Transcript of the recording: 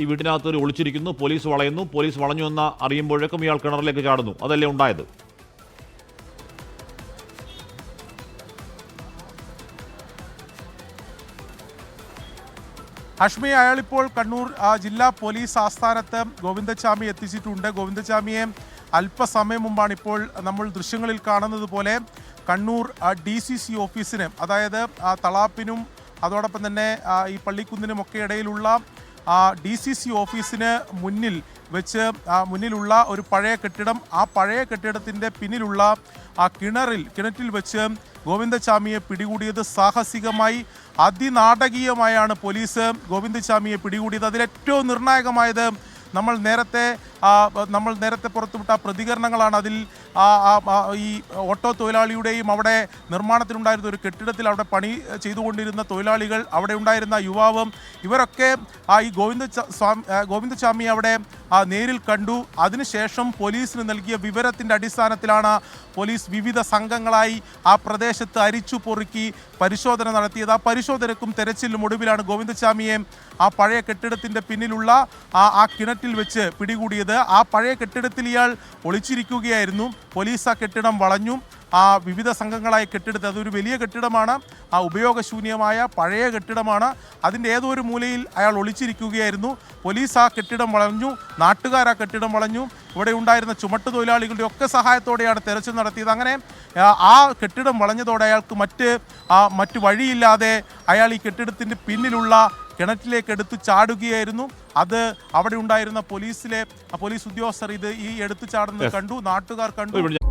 ഈ വീട്ടിനകത്ത് ഒളിച്ചിരിക്കുന്നു police വളയുന്നു police വളഞ്ഞു എന്ന് അറിയുമ്പോഴേക്കും ഇയാൾ കിണറിലേക്ക് ചാടുന്നു. അതല്ലേ ഉണ്ടായത്? അഷ്മി അയാളിപ്പോൾ കണ്ണൂർ ജില്ലാ പോലീസ് ആസ്ഥാനത്ത് ഗോവിന്ദചാമി എത്തിച്ചിട്ടുണ്ട്. ഗോവിന്ദച്ചാമിയെ അല്പസമയം മുമ്പാണ് ഇപ്പോൾ നമ്മൾ ദൃശ്യങ്ങളിൽ കാണുന്നത് പോലെ കണ്ണൂർ ഡി സി സി ഓഫീസിന് അതായത് തളാപ്പിനും അതോടൊപ്പം തന്നെ ഈ പള്ളിക്കുന്നിനും ഒക്കെ ഇടയിലുള്ള ഡി സി സി ഓഫീസിന് മുന്നിൽ വെച്ച് മുന്നിലുള്ള ഒരു പഴയ കെട്ടിടം ആ പഴയ കെട്ടിടത്തിന്റെ പിന്നിലുള്ള ആ കിണറിൽ കിണറ്റിൽ വെച്ച് ഗോവിന്ദചാമിയെ പിടികൂടിയത് സാഹസികമായി അതിനാടകീയമായാണ് പോലീസ് ഗോവിന്ദചാമിയെ പിടികൂടിയത്. അതിലേറ്റവും നിർണായകമായത് നമ്മൾ നേരത്തെ നമ്മൾ നേരത്തെ പുറത്തുവിട്ട പ്രതികരണങ്ങളാണ് അതിൽ ഈ ഓട്ടോ തൊഴിലാളിയുടെയും അവിടെ നിർമ്മാണത്തിനുണ്ടായിരുന്ന ഒരു കെട്ടിടത്തിൽ അവിടെ പണി ചെയ്തുകൊണ്ടിരുന്ന തൊഴിലാളികൾ അവിടെ ഉണ്ടായിരുന്ന യുവാവും ഇവരൊക്കെ ഈ ഗോവിന്ദ സ്വാമി ആ, ഗോവിന്ദസ്വാമി അവിടെ നേരിൽ കണ്ടു. അതിനുശേഷം പോലീസിന് നൽകിയ വിവരത്തിന്റെ അടിസ്ഥാനത്തിലാണ് പോലീസ് വിവിധ സംഘങ്ങളായി ആ പ്രദേശത്ത് അരിച്ചു പൊറുക്കി പരിശോധന നടത്തിയത്. ആ പരിശോധനക്കും തെരച്ചിലും ഒടുവിലാണ് ഗോവിന്ദസ്വാമിയെ ആ പഴയ കെട്ടിടത്തിന്റെ പിന്നിലുള്ള ആ ആ കിണറ്റിൽ വെച്ച് പിടികൂടിയത്. ആ പഴയ കെട്ടിടത്തിൽ ഇയാൾ ഒളിച്ചിരിക്കുകയായിരുന്നു. പോലീസ് ആ കെട്ടിടം വളഞ്ഞു. ആ വിവിധ സംഘങ്ങളായ കെട്ടിടത്ത് അതൊരു വലിയ കെട്ടിടമാണ്. ആ ഉപയോഗശൂന്യമായ പഴയ കെട്ടിടമാണ്. അതിന്റെ ഏതോ ഒരു മൂലയിൽ അയാൾ ഒളിച്ചിരിക്കുകയായിരുന്നു. പോലീസ് ആ കെട്ടിടം വളഞ്ഞു. നാട്ടുകാർ ആ കെട്ടിടം വളഞ്ഞു. ഇവിടെ ഉണ്ടായിരുന്ന ചുമട്ട് തൊഴിലാളികളുടെ ഒക്കെ സഹായത്തോടെയാണ് തെരച്ചിൽ നടത്തിയത്. അങ്ങനെ ആ, കെട്ടിടം വളഞ്ഞതോടെ അയാൾക്ക് മറ്റ് മറ്റ് വഴിയില്ലാതെ അയാൾ ഈ കെട്ടിടത്തിന്റെ പിന്നിലുള്ള കിണറ്റിലേക്ക് എടുത്തു ചാടുകയായിരുന്നു. അത് അവിടെ ഉണ്ടായിരുന്ന പോലീസിലെ പോലീസ് ഉദ്യോഗസ്ഥർ ഇത് ഈ എടുത്തു ചാടുന്നത് കണ്ടു നാട്ടുകാർ കണ്ടു.